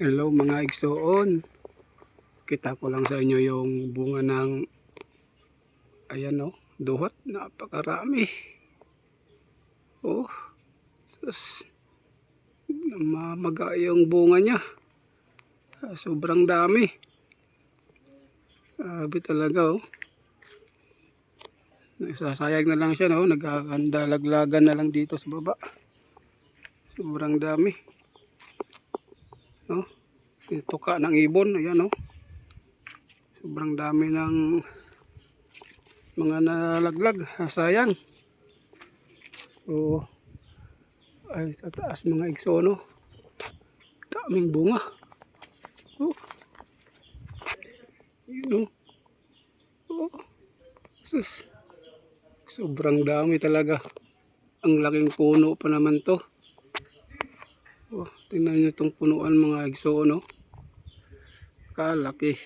Hello mga igsoon. Kita ko lang sa inyo yung bunga ng ayan oh, duhat. Napakarami. Oh, sus. Mamaga yung bunga niya. Ah, Sobrang dami. Grabe talaga oh. Nagsasayag na lang siya no. Nagkakandalaglagan na lang dito sa baba. Sobrang dami. No? Yung tuka ng ibon, ayan no. Sobrang dami ng mga nalaglag, Ah, sayang. So, ay sa taas mga igsono. Daming bunga. Oh. Yun oh. Oh. Sus. Sobrang dami talaga. Ang laking puno pa naman to. Oh, tingnan nyo itong punuan mga igso, no? Kalaki.